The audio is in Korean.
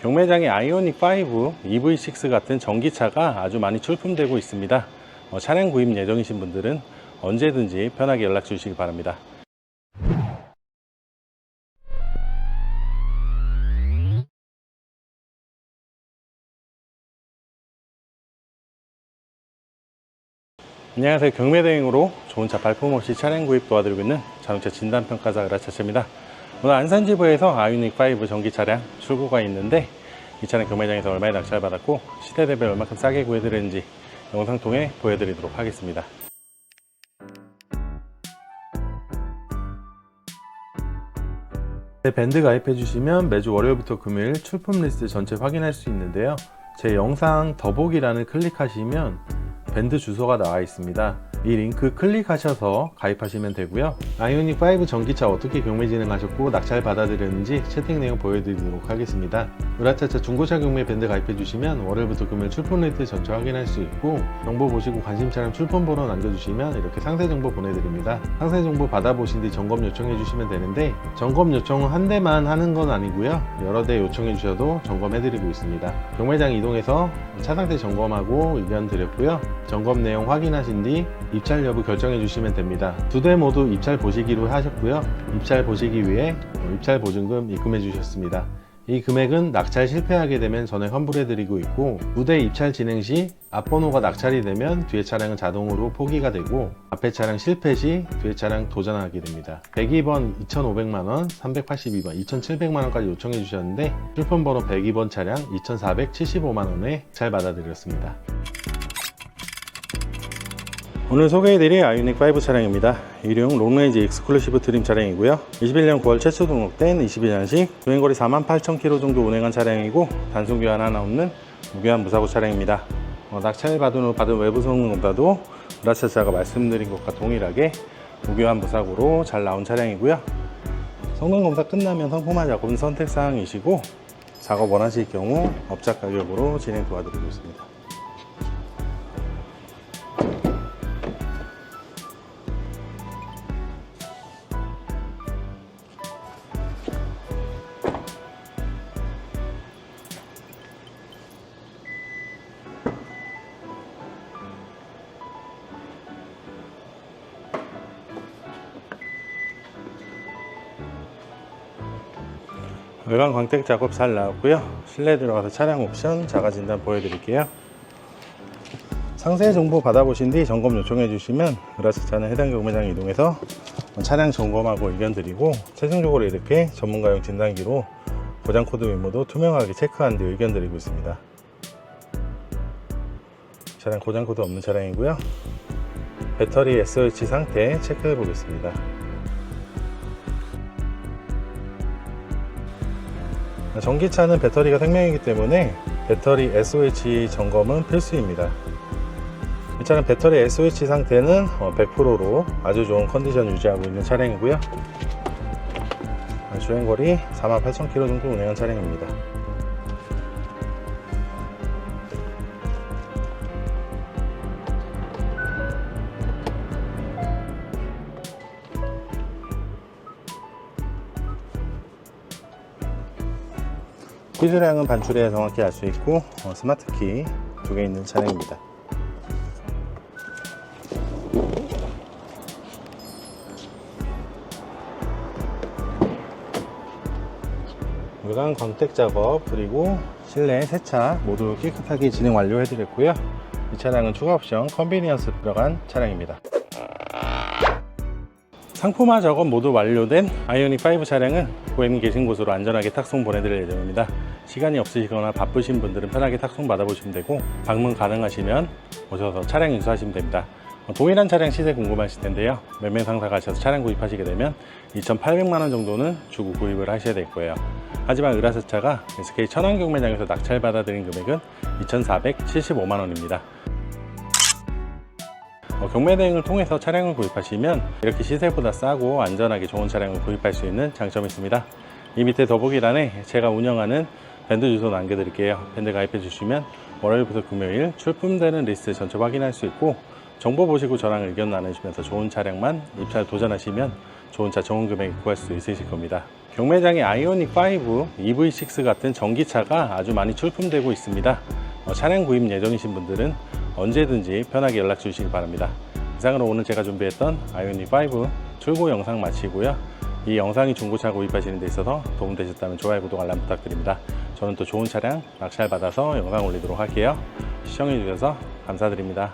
경매장에 아이오닉 5, EV6 같은 전기차가 아주 많이 출품되고 있습니다. 어, 차량 구입 예정이신 분들은 언제든지 편하게 연락 주시기 바랍니다. 안녕하세요. 경매대행으로 좋은 차 발품 없이 차량 구입 도와드리고 있는 자동차 진단평가사 으라차차입니다. 오늘 안산지부에서 아이오닉 5 전기 차량 출고가 있는데 이 차량 경매장에서 얼마에 낙찰 받았고 시대 대비 얼마큼 싸게 구해드렸는지 영상 통해 보여드리도록 하겠습니다. 네, 밴드 가입해 주시면 매주 월요일부터 금요일 출품 리스트 전체 확인할 수 있는데요. 제 영상 더보기란을 클릭하시면 밴드 주소가 나와 있습니다. 이 링크 클릭하셔서 가입하시면 되고요. 아이오닉 5 전기차 어떻게 경매 진행하셨고 낙찰 받아들였는지 채팅 내용 보여드리도록 하겠습니다. 으라차차 중고차 경매 밴드 가입해 주시면 월요일부터 금요일 출품 리스트 전체 확인할 수 있고 정보 보시고 관심 차량 출품 번호 남겨주시면 이렇게 상세 정보 보내드립니다. 상세 정보 받아보신 뒤 점검 요청해 주시면 되는데 점검 요청은 한 대만 하는 건 아니고요. 여러 대 요청해 주셔도 점검해 드리고 있습니다. 경매장 이동해서 차 상태 점검하고 의견 드렸고요. 점검 내용 확인하신 뒤 입찰 여부 결정해 주시면 됩니다. 두 대 모두 입찰 보시기로 하셨고요. 입찰 보시기 위해 어, 입찰 보증금 입금해 주셨습니다. 이 금액은 낙찰 실패하게 되면 전액 환불해 드리고 있고 두대 입찰 진행 시 앞번호가 낙찰이 되면 뒤에 차량은 자동으로 포기가 되고 앞에 차량 실패 시 뒤에 차량 도전하게 됩니다. 102번 2,500만원, 382번 2,700만원까지 요청해 주셨는데 출품 번호 102번 차량 2,475만원에 잘 받아드렸습니다. 오늘 소개해드릴 아이오닉 5 차량입니다. 일용 롱레인지 익스클루시브 트림 차량이고요. 21년 9월 최초 등록된 22년식 주행거리 48,000km 정도 운행한 차량이고 단순 교환 하나 없는 무교환 무사고 차량입니다. 어, 낙찰 받은 후 받은 외부 성능 검사도 우라차차가 말씀드린 것과 동일하게 무교환 무사고로 잘 나온 차량이고요. 성능 검사 끝나면 상품화 작업은 선택사항이시고 작업 원하실 경우 업작 가격으로 진행 도와드리고 있습니다. 외관 광택 작업 잘 나왔고요. 실내 들어가서 차량 옵션 자가 진단 보여드릴게요. 상세 정보 받아보신 뒤 점검 요청해 주시면 으라차차는 해당 경매장 이동해서 차량 점검하고 의견 드리고 최종적으로 이렇게 전문가용 진단기로 고장 코드 메모도 투명하게 체크한 뒤 의견 드리고 있습니다. 차량 고장 코드 없는 차량이고요. 배터리 SOH 상태 체크해 보겠습니다. 전기차는 배터리가 생명이기 때문에 배터리 SOH 점검은 필수입니다. 이 차는 배터리 SOH 상태는 100%로 아주 좋은 컨디션 유지하고 있는 차량이고요. 주행거리 48,000km 정도 운행한 차량입니다. 키수량은 반출해야 정확히 알 수 있고 어, 스마트키 두 개 있는 차량입니다. 외관 광택 작업 그리고 실내 세차 모두 깨끗하게 진행 완료해 드렸고요. 이 차량은 추가 옵션 컨비니언스 들어간 차량입니다. 상품화 작업 모두 완료된 아이오닉 5 차량은 고객님 계신 곳으로 안전하게 탁송 보내드릴 예정입니다. 시간이 없으시거나 바쁘신 분들은 편하게 탁송 받아보시면 되고 방문 가능하시면 오셔서 차량 인수하시면 됩니다. 어, 동일한 차량 시세 궁금하실 텐데요. 매매 상사 가셔서 차량 구입하시게 되면 2,800만 원 정도는 주고 구입을 하셔야 될 거예요. 하지만 으라스차가 SK 천안 경 매장에서 낙찰 받아들인 금액은 2,475만 원입니다. 어, 경매 대행을 통해서 차량을 구입하시면 이렇게 시세보다 싸고 안전하게 좋은 차량을 구입할 수 있는 장점이 있습니다. 이 밑에 더보기란에 제가 운영하는 밴드 주소 남겨드릴게요. 밴드 가입해 주시면 월요일부터 금요일 출품되는 리스트 전체 확인할 수 있고 정보 보시고 저랑 의견 나누시면서 좋은 차량만 입찰 도전하시면 좋은 차 좋은 금액에 구할 수 있으실 겁니다. 경매장에 아이오닉 5, EV6 같은 전기차가 아주 많이 출품되고 있습니다. 어, 차량 구입 예정이신 분들은 언제든지 편하게 연락 주시기 바랍니다. 이상으로 오늘 제가 준비했던 아이오닉 5 출고 영상 마치고요. 이 영상이 중고차 구입하시는 데 있어서 도움되셨다면 좋아요, 구독, 알람 부탁드립니다. 저는 또 좋은 차량 낙찰 받아서 영상 올리도록 할게요. 시청해주셔서 감사드립니다.